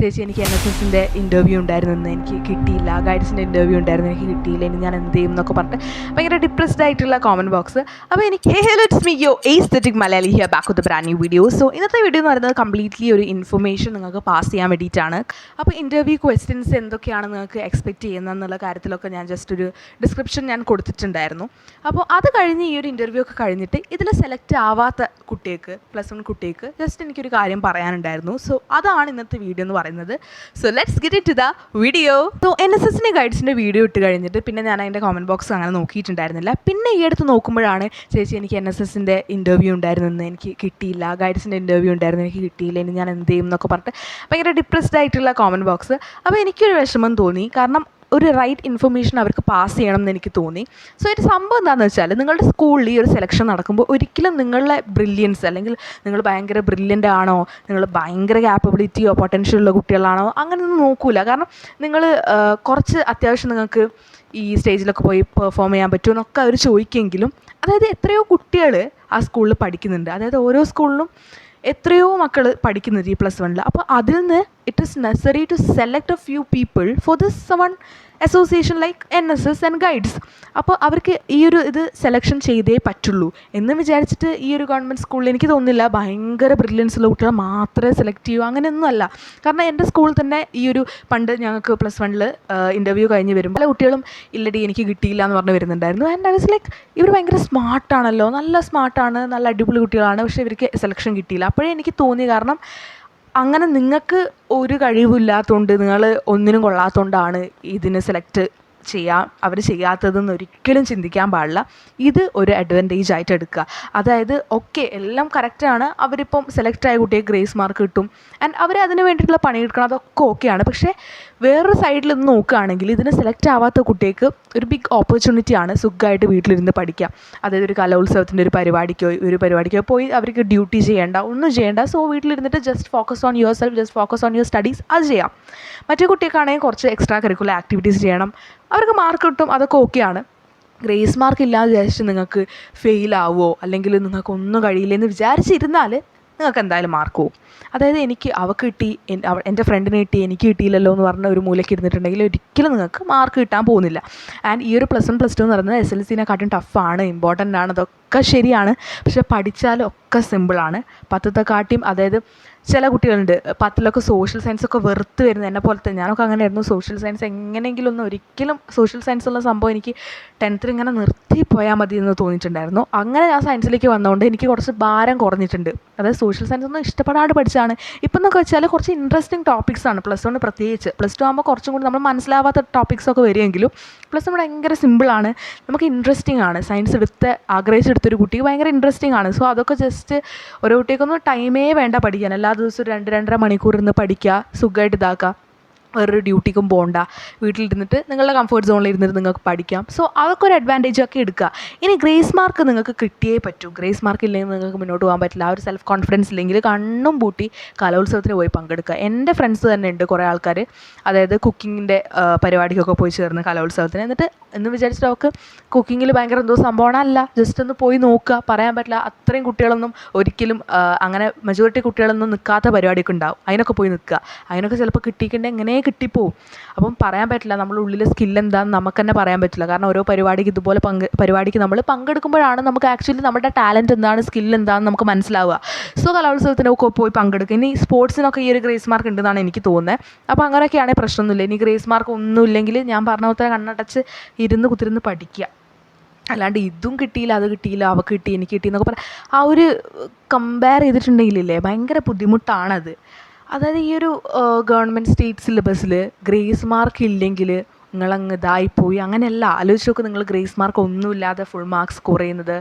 ചേച്ചി എനിക്ക് N S എസിന്റെ ഇന്റർവ്യൂ ഉണ്ടായിരുന്നു എനിക്ക് കിട്ടിയില്ല. ഗൈഡ്സിന്റെ ഇന്റർവ്യൂ ഉണ്ടായിരുന്നു എനിക്ക് കിട്ടിയില്ല. ഇനി ഞാൻ എന്ത് ചെയ്യും എന്നൊക്കെ പറഞ്ഞിട്ട് ഭയങ്കര ഡിപ്രസ്ഡ് ആയിട്ടുള്ള കോമന്റ് ബോക്സ് അപ്പോൾ എനിക്ക് hey let's me yo aesthetic Malayali here back with brand new video so ഇന്നത്തെ വീഡിയോ എന്ന് പറയുന്നത് കംപ്ലീറ്റ്ലി ഒരു ഇൻഫർമേഷൻ നിങ്ങൾക്ക് പാസ് ചെയ്യാൻ വേണ്ടിയിട്ടാണ്. അപ്പോൾ ഇന്റർവ്യൂ ക്വസ്റ്റ്യൻസ് എന്തൊക്കെയാണ് നിങ്ങൾക്ക് എക്സ്പെക്റ്റ് ചെയ്യുന്നത് എന്നുള്ള കാര്യത്തിലൊക്കെ ഞാൻ ജസ്റ്റ് ഒരു ഡിസ്ക്രിപ്ഷൻ ഞാൻ കൊടുത്തിട്ടുണ്ടായിരുന്നു. അപ്പോൾ അത് കഴിഞ്ഞ് ഈ ഒരു ഇന്റർവ്യൂ ഒക്കെ കഴിഞ്ഞിട്ട് ഇതിൽ സെലക്ട് ആവാത്ത കുട്ടികൾക്ക് പ്ലസ് വൺ കുട്ടികൾക്ക് ജസ്റ്റ് എനിക്കൊരു കാര്യം പറയാനുണ്ടായിരുന്നു. സോ അതാണ് ഇന്നത്തെ വീഡിയോ എന്ന് പറയുന്നത്. So let's get it to the video so N S എസിന്റെ ഗൈഡ്സിന്റെ വീഡിയോ ഇട്ട് കഴിഞ്ഞിട്ട് പിന്നെ ഞാൻ അതിന്റെ കോമന്റ് ബോക്സ് അങ്ങനെ നോക്കിയിട്ടുണ്ടായിരുന്നില്ല. പിന്നെ ഈ അടുത്ത് നോക്കുമ്പോഴാണ് ചേച്ചി എനിക്ക് എൻ എസ് എസിന്റെ ഇന്റർവ്യൂ ഉണ്ടായിരുന്നു എനിക്ക് കിട്ടിയില്ല. ഗൈഡ്സിന്റെ ഇന്റർവ്യൂ ഉണ്ടായിരുന്നു എനിക്ക് കിട്ടിയില്ല. ഇനി ഞാൻ എന്ത് ചെയ്യും എന്നൊക്കെ പറഞ്ഞിട്ട് ഭയങ്കര ഡിപ്രസ്ഡ് ആയിട്ടുള്ള കോമന്റ് ബോക്സ് അപ്പോൾ എനിക്കൊരു വിഷമം തോന്നി. കാരണം ഒരു റൈറ്റ് ഇൻഫർമേഷൻ അവർക്ക് പാസ് ചെയ്യണം എന്ന് എനിക്ക് തോന്നി. സോ ഒരു സംഭവം എന്താണെന്ന് വെച്ചാൽ നിങ്ങളുടെ സ്കൂളിൽ ഈ ഒരു സെലക്ഷൻ നടക്കുമ്പോൾ ഒരിക്കലും നിങ്ങളുടെ ബ്രില്യൻസ് അല്ലെങ്കിൽ നിങ്ങൾ ഭയങ്കര ബ്രില്യന്റ് ആണോ നിങ്ങൾ ഭയങ്കര ക്യാപ്പബിലിറ്റിയോ പൊട്ടൻഷ്യൽ ഉള്ള കുട്ടികളാണോ അങ്ങനെയൊന്നും നോക്കൂല. കാരണം നിങ്ങൾ കുറച്ച് അത്യാവശ്യം നിങ്ങൾക്ക് ഈ സ്റ്റേജിലൊക്കെ പോയി പെർഫോം ചെയ്യാൻ പറ്റുമോ എന്നൊക്കെ അവർ ചോദിക്കുമെങ്കിലും അതായത് എത്രയോ കുട്ടികൾ ആ സ്കൂളിൽ പഠിക്കുന്നുണ്ട്. അതായത് ഓരോ സ്കൂളിലും എത്രയോ മക്കൾ പഠിക്കുന്നുണ്ട് ഈ പ്ലസ് വണ്ണിൽ അപ്പോൾ അതിൽ നിന്ന് it is necessary to select a few people for this one association like N S S and guides അപ്പോൾ അവർക്ക് ഈ ഒരു ഇത് സെലക്ഷൻ ചെയ്തേ പറ്റുള്ളൂ. എന്ന് വിചാരിച്ചിട്ട് ഈ ഒരു ഗവൺമെന്റ് സ്കൂളിൽ എനിക്ക് തോന്നുന്നില്ല ഭയങ്കര ബ്രില്യൻസ് ഉള്ള കുട്ടികളെ മാത്രമേ സെലക്ട് ചെയ്യൂ. അങ്ങനെയൊന്നും അല്ല. കാരണം എന്റെ സ്കൂളിൽ തന്നെ ഈ ഒരു പണ്ട് ഞങ്ങൾക്ക് പ്ലസ് വണ്ണിൽ ഇന്റർവ്യൂ കഴിഞ്ഞ് വരുമ്പോൾ പല കുട്ടികളും ഇല്ലടി എനിക്ക് കിട്ടിയില്ല എന്ന് പറഞ്ഞ് വരുന്നുണ്ടായിരുന്നു. ആൻഡ് ഐ വാസ് ലൈക്ക് ഇവർ ഭയങ്കര സ്മാർട്ടാണല്ലോ നല്ല സ്മാർട്ടാണ് നല്ല അടിപൊളി കുട്ടികളാണ്. പക്ഷേ ഇവർക്ക് സെലക്ഷൻ കിട്ടിയില്ല. അപ്പോഴേ എനിക്ക് തോന്നി കാരണം അങ്ങനെ നിങ്ങൾക്ക് ഒരു കഴിവില്ലാത്തതുകൊണ്ട് നിങ്ങൾ ഒന്നിനും കൊള്ളാത്തതുകൊണ്ടാണ് ഇതിന് സെലക്ട് ചെയ്യാം അവർ ചെയ്യാത്തതെന്ന് ഒരിക്കലും ചിന്തിക്കാൻ പാടില്ല. ഇത് ഒരു അഡ്വാന്റേജ് ആയിട്ട് എടുക്കുക. അതായത് ഓക്കെ എല്ലാം കറക്റ്റാണ് അവരിപ്പം സെലക്ട് ആയ കുട്ടിയെ ഗ്രേസ് മാർക്ക് കിട്ടും. ആൻഡ് അവർ അതിന് വേണ്ടിയിട്ടുള്ള പണിയെടുക്കണം അതൊക്കെ ഓക്കെയാണ് പക്ഷേ വേറൊരു സൈഡിൽ നിന്ന് നോക്കുകയാണെങ്കിൽ ഇതിന് സെലക്ട് ആവാത്ത കുട്ടികൾക്ക് ഒരു ബിഗ് ഓപ്പർച്യൂണിറ്റി ആണ് സുഖമായിട്ട് വീട്ടിലിരുന്ന് പഠിക്കുക. അതായത് ഒരു കലോത്സവത്തിന്റെ ഒരു പരിപാടിക്കോ ഒരു പരിപാടിക്കോ പോയി അവർക്ക് ഡ്യൂട്ടി ചെയ്യേണ്ട ഒന്നും ചെയ്യേണ്ട. സോ വീട്ടിലിരുന്നിട്ട് just focus on yourself just focus on your studies അത് ചെയ്യാം. മറ്റേ കുട്ടികൾക്കാണെങ്കിൽ കുറച്ച് എക്സ്ട്രാ കരിക്കുലർ ആക്ടിവിറ്റീസ് ചെയ്യണം. അവർക്ക് മാർക്ക് കിട്ടും അതൊക്കെ ഓക്കെയാണ് ഗ്രേസ് മാർക്ക് ഇല്ലാതെ വിചാരിച്ച് നിങ്ങൾക്ക് ഫെയിൽ ആവുമോ അല്ലെങ്കിൽ നിങ്ങൾക്ക് ഒന്നും കഴിയില്ലെന്ന് വിചാരിച്ചിരുന്നാൽ നിങ്ങൾക്ക് എന്തായാലും മാർക്ക് പോവും. അതായത് എനിക്ക് അവൾക്ക് കിട്ടി എന്റെ ഫ്രണ്ടിന് കിട്ടി എനിക്ക് കിട്ടിയില്ലല്ലോ എന്ന് പറഞ്ഞ ഒരു മൂലയ്ക്ക് ഇരുന്നിട്ടുണ്ടെങ്കിൽ ഒരിക്കലും നിങ്ങൾക്ക് മാർക്ക് കിട്ടാൻ പോകുന്നില്ല. ആൻഡ് ഈ ഒരു പ്ലസ് വൺ പ്ലസ് ടു എന്ന് പറയുന്നത് എസ് എൽ സിനെക്കാട്ടും ടഫാണ് ഇമ്പോർട്ടന്റ് ആണ് അതൊക്കെ ശരിയാണ്. പക്ഷെ പഠിച്ചാലും ഒക്കെ സിമ്പിളാണ് പത്തത്തെക്കാട്ടിയും അതായത് ചില കുട്ടികളുണ്ട്. പത്തിലൊക്കെ സോഷ്യൽ സയൻസ് ഒക്കെ വെറുത്ത് വരുന്നത് എന്നെ പോലത്തെ. ഞാനൊക്കെ അങ്ങനെയായിരുന്നു. സോഷ്യൽ സയൻസ് എങ്ങനെയെങ്കിലും ഒന്ന് ഒരിക്കലും സോഷ്യൽ സയൻസ് ഉള്ള സംഭവം എനിക്ക് ടെൻത്തിൽ ഇങ്ങനെ നിർത്തി പോയാൽ മതി എന്ന് തോന്നിയിട്ടുണ്ടായിരുന്നു. അങ്ങനെ ഞാൻ സയൻസിലേക്ക് വന്നതുകൊണ്ട് എനിക്ക് കുറച്ച് ഭാരം കുറഞ്ഞിട്ടുണ്ട്. അതായത് സോഷ്യൽ സയൻസ് ഒന്നും ഇഷ്ടപ്പെടാണ്ട് പഠിച്ചാണ് ഇപ്പം എന്നൊക്കെ വെച്ചാൽ കുറച്ച് ഇൻട്രസ്റ്റിംഗ് ടോപ്പിക്സ് ആണ്. പ്ലസ് വൺ പ്രത്യേകിച്ച്. പ്ലസ് ടു ആകുമ്പോൾ കുറച്ചും കൂടി നമ്മൾ മനസ്സിലാവാത്ത ടോപ്പിക്സ് ഒക്കെ വരുമെങ്കിലും പ്ലസ് വൺ ഭയങ്കര സിമ്പിളാണ് നമുക്ക് ഇൻട്രസ്റ്റിംഗ് ആണ്. സയൻസ് എടുത്ത് ആഗ്രഹിച്ചെടുത്തൊരു കുട്ടിക്ക് ഭയങ്കര ഇൻട്രസ്റ്റിംഗ് ആണ്. സോ അതൊക്കെ ജസ്റ്റ് ഓരോ കുട്ടിക്കൊന്നും ടൈമേ വേണ്ട പഠിക്കാൻ. എല്ലാ ദിവസവും രണ്ട് രണ്ടര മണിക്കൂർ ഇരുന്ന് പഠിക്കുക സുഖമായിട്ട് ഇതാക്കുക. വേറൊരു ഡ്യൂട്ടിക്കും പോകണ്ട വീട്ടിലിരുന്നിട്ട് നിങ്ങളുടെ കംഫർട്ട് സോണിൽ ഇരുന്നിട്ട് നിങ്ങൾക്ക് പഠിക്കാം. സോ അതൊക്കെ ഒരു അഡ്വാന്റേജ് ഒക്കെ എടുക്കുക. ഇനി ഗ്രേസ് മാർക്ക് നിങ്ങൾക്ക് കിട്ടിയേ പറ്റൂ. ഗ്രേസ് മാർക്ക് ഇല്ലെങ്കിൽ നിങ്ങൾക്ക് മുന്നോട്ട് പോകാൻ പറ്റില്ല. ആ ഒരു സെൽഫ് കോൺഫിഡൻസ് ഇല്ലെങ്കിൽ കണ്ണും പൂട്ടി കലോത്സവത്തിന് പോയി പങ്കെടുക്കുക. എന്റെ ഫ്രണ്ട്സ് തന്നെ ഉണ്ട് കുറേ ആൾക്കാർ അതായത് കുക്കിങ്ങിന്റെ പരിപാടിക്കൊക്കെ പോയി ചേർന്ന് കലോത്സവത്തിന്. എന്നിട്ട് എന്ന് വിചാരിച്ചിട്ട് അവർക്ക് കുക്കിങ്ങിൽ ഭയങ്കര എന്തോ സംഭവമാണ്. അല്ല ജസ്റ്റ് ഒന്ന് പോയി നോക്കുക. പറയാൻ പറ്റില്ല. അത്രയും കുട്ടികളൊന്നും ഒരിക്കലും അങ്ങനെ മെജോറിറ്റി കുട്ടികളൊന്നും നിൽക്കാത്ത പരിപാടിയൊക്കെ ഉണ്ടാവും. അതിനൊക്കെ പോയി നിൽക്കുക അതിനൊക്കെ ചിലപ്പോൾ കിട്ടിയിട്ടുണ്ടെങ്കിൽ എങ്ങനെ കിട്ടിപ്പോവും. അപ്പം പറയാൻ പറ്റില്ല നമ്മുടെ ഉള്ളിലെ സ്കിൽ എന്താണെന്ന് നമുക്ക് തന്നെ പറയാൻ പറ്റില്ല. കാരണം ഓരോ പരിപാടിക്ക് ഇതുപോലെ പങ്ക് പരിപാടിക്ക് നമ്മൾ പങ്കെടുക്കുമ്പോഴാണ് നമുക്ക് ആക്ച്വലി നമ്മുടെ ടാലന്റ് എന്താണ് സ്കിൽ എന്താണെന്ന് നമുക്ക് മനസ്സിലാവുക. സോ കലോത്സവത്തിനൊക്കെ പോയി പങ്കെടുക്കുക. ഇനി സ്പോർട്സിനൊക്കെ ഈ ഒരു ഗ്രേസ് മാർക്ക് ഉണ്ടെന്നാണ് എനിക്ക് തോന്നുന്നത് അപ്പോൾ അങ്ങനെയൊക്കെയാണെങ്കിൽ പ്രശ്നമൊന്നുമില്ല. ഇനി ഗ്രേസ് മാർക്ക് ഒന്നും ഇല്ലെങ്കിൽ ഞാൻ പറഞ്ഞ പോലെ കണ്ണടച്ച് ഇരുന്ന് കുത്തിരുന്ന് പഠിക്കുക. അല്ലാണ്ട് ഇതും കിട്ടിയില്ല അത് കിട്ടിയില്ല അവൾക്ക് കിട്ടി എനിക്ക് കിട്ടി എന്നൊക്കെ പറയാം ആ ഒരു കമ്പയർ ചെയ്തിട്ടുണ്ടെങ്കിലില്ലേ ഭയങ്കര ബുദ്ധിമുട്ടാണത്. അതായത് ഈ ഒരു ഗവൺമെന്റ് സ്റ്റേറ്റ് സിലബസിൽ ഗ്രേസ് മാർക്ക് ഇല്ലെങ്കിൽ നിങ്ങളങ്ങ് ഇതായിപ്പോയി. അങ്ങനെയല്ല. ആലോചിച്ച് നോക്ക് നിങ്ങൾ ഗ്രേസ് മാർക്ക് ഒന്നുമില്ലാതെ ഫുൾ മാർക്ക് സ്കോർ ചെയ്യുന്നത്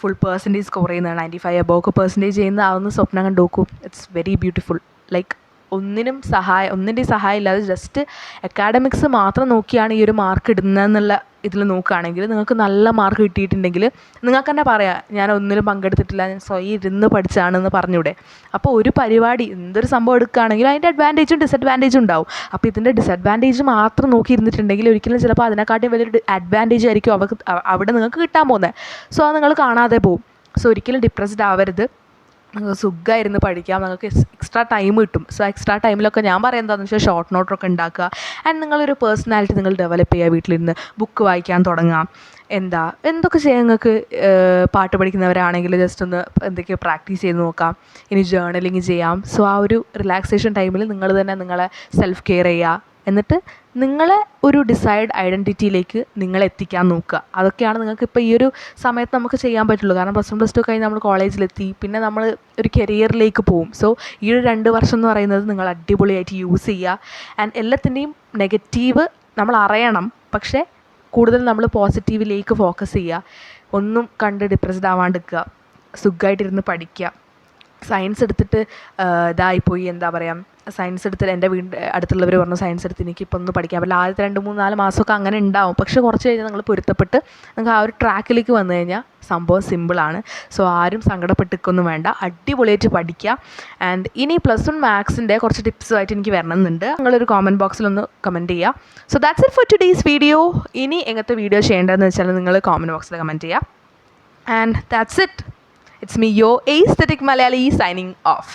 ഫുൾ പേഴ്സന്റേജ് സ്കോർ ചെയ്യുന്നത് നയന്റി ഫൈവ് അബോക്ക് പേഴ്സന്റേജ് ചെയ്യുന്ന അതൊന്ന് സ്വപ്നം കണ്ടു നോക്കൂ. ഇറ്റ്സ് വെരി ബ്യൂട്ടിഫുൾ ലൈക്ക് ഒന്നിനും സഹായം ഒന്നിന്റെയും സഹായം ഇല്ലാതെ ജസ്റ്റ് അക്കാഡമിക്സ് മാത്രം നോക്കിയാണ് ഈ ഒരു മാർക്ക് ഇടുന്നതെന്നുള്ള ഇതിൽ നോക്കുകയാണെങ്കിൽ നിങ്ങൾക്ക് നല്ല മാർക്ക് കിട്ടിയിട്ടുണ്ടെങ്കിൽ നിങ്ങൾക്ക് തന്നെ പറയാം ഞാൻ ഒന്നിലും പങ്കെടുത്തിട്ടില്ല ഞാൻ സ്വയം ഇരുന്ന് പഠിച്ചാണെന്ന് പറഞ്ഞൂടെ. അപ്പോൾ ഒരു പരിപാടി എന്തൊരു സംഭവം എടുക്കുകയാണെങ്കിലും അതിന്റെ അഡ്വാന്റേജും ഡിസഡ്വാന്റേജും ഉണ്ടാവും. അപ്പോൾ ഇതിന്റെ ഡിസഡ്വാന്റേജ് മാത്രം നോക്കി ഇരുന്നിട്ടുണ്ടെങ്കിൽ ഒരിക്കലും ചിലപ്പോൾ അതിനെക്കാട്ടി വലിയൊരു അഡ്വാന്റേജ് ആയിരിക്കും അവർക്ക് അവിടെ നിങ്ങൾക്ക് കിട്ടാൻ പോകുന്നത്. സോ അത് നിങ്ങൾ കാണാതെ പോകും സോ ഒരിക്കലും ഡിപ്രസ്ഡ് ആവരുത്. സുഖമായിരുന്നു പഠിക്കാം നിങ്ങൾക്ക് എക്സ്ട്രാ ടൈം കിട്ടും. സോ എക്സ്ട്രാ ടൈമിലൊക്കെ ഞാൻ പറയുന്നത് എന്താണെന്ന് വെച്ചാൽ ഷോർട്ട് നോട്ടൊക്കെ ഉണ്ടാക്കുക. ആൻഡ് നിങ്ങളൊരു പേഴ്സണാലിറ്റി നിങ്ങൾ ഡെവലപ്പ് ചെയ്യുക വീട്ടിലിരുന്ന്. ബുക്ക് വായിക്കാൻ തുടങ്ങാം എന്താ? എന്തൊക്കെ ചെയ്യാൻ നിങ്ങൾക്ക് പാട്ട് പഠിക്കുന്നവരാണെങ്കിൽ ജസ്റ്റ് ഒന്ന് എന്തൊക്കെയോ പ്രാക്ടീസ് ചെയ്ത് നോക്കാം. ഇനി ജേർണലിങ് ചെയ്യാം. സോ ആ ഒരു റിലാക്സേഷൻ ടൈമിൽ നിങ്ങൾ തന്നെ നിങ്ങളെ സെൽഫ് കെയർ ചെയ്യുക. എന്നിട്ട് നിങ്ങളെ ഒരു ഡിസൈഡ് ഐഡന്റിറ്റിയിലേക്ക് നിങ്ങളെ എത്തിക്കാൻ നോക്കുക. അതൊക്കെയാണ് നിങ്ങൾക്ക് ഇപ്പോൾ ഈ ഒരു സമയത്ത് നമുക്ക് ചെയ്യാൻ പറ്റുള്ളൂ. കാരണം പ്ലസ് വൺ പ്ലസ് ടു കഴിഞ്ഞ് നമ്മൾ കോളേജിലെത്തി പിന്നെ നമ്മൾ ഒരു കരിയറിലേക്ക് പോകും സോ ഈ ഒരു രണ്ട് വർഷം എന്ന് പറയുന്നത് നിങ്ങൾ അടിപൊളിയായിട്ട് യൂസ് ചെയ്യുക. ആൻഡ് എല്ലാത്തിന്റെയും നെഗറ്റീവ് നമ്മൾ അറിയണം. പക്ഷേ കൂടുതൽ നമ്മൾ പോസിറ്റീവിലേക്ക് ഫോക്കസ് ചെയ്യുക. ഒന്നും കണ്ട് ഡിപ്രസ്ഡ് ആവാണ്ടിരിക്കുക. സുഖമായിട്ടിരുന്ന് പഠിക്കുക. സയൻസ് എടുത്തിട്ട് ഇതായിപ്പോയി. എന്താ പറയുക സയൻസ് എടുത്തിട്ട് എന്റെ വീട് അടുത്തുള്ളവർ പറഞ്ഞു സയൻസ് എടുത്ത് എനിക്കിപ്പോൾ ഒന്നും പഠിക്കാൻ പറ്റില്ല. ആദ്യത്തെ രണ്ട് മൂന്ന് നാല് മാസമൊക്കെ അങ്ങനെ ഉണ്ടാവും. പക്ഷെ കുറച്ച് കഴിഞ്ഞാൽ നിങ്ങൾ പൊരുത്തപ്പെട്ട് നിങ്ങൾക്ക് ആ ഒരു ട്രാക്കിലേക്ക് വന്നു കഴിഞ്ഞാൽ സംഭവം സിമ്പിളാണ് സോ ആരും സങ്കടപ്പെട്ടിരിക്കൊന്നും വേണ്ട. അടിപൊളിയായിട്ട് പഠിക്കുക ആൻഡ് ഇനി പ്ലസ് വൺ മാത്സിന്റെ കുറച്ച് ടിപ്സുമായിട്ട് എനിക്ക് വരണമെന്നുണ്ട്. നിങ്ങളൊരു കോമന്റ് ബോക്സിലൊന്ന് കമന്റ് ചെയ്യുക so that's it for today's video ഇനി എങ്ങനത്തെ വീഡിയോ ചെയ്യേണ്ടതെന്ന് വെച്ചാൽ നിങ്ങൾ കോമന്റ് ബോക്സിൽ കമന്റ് ചെയ്യുക and that's it it's me yo aesthetic Malayali signing off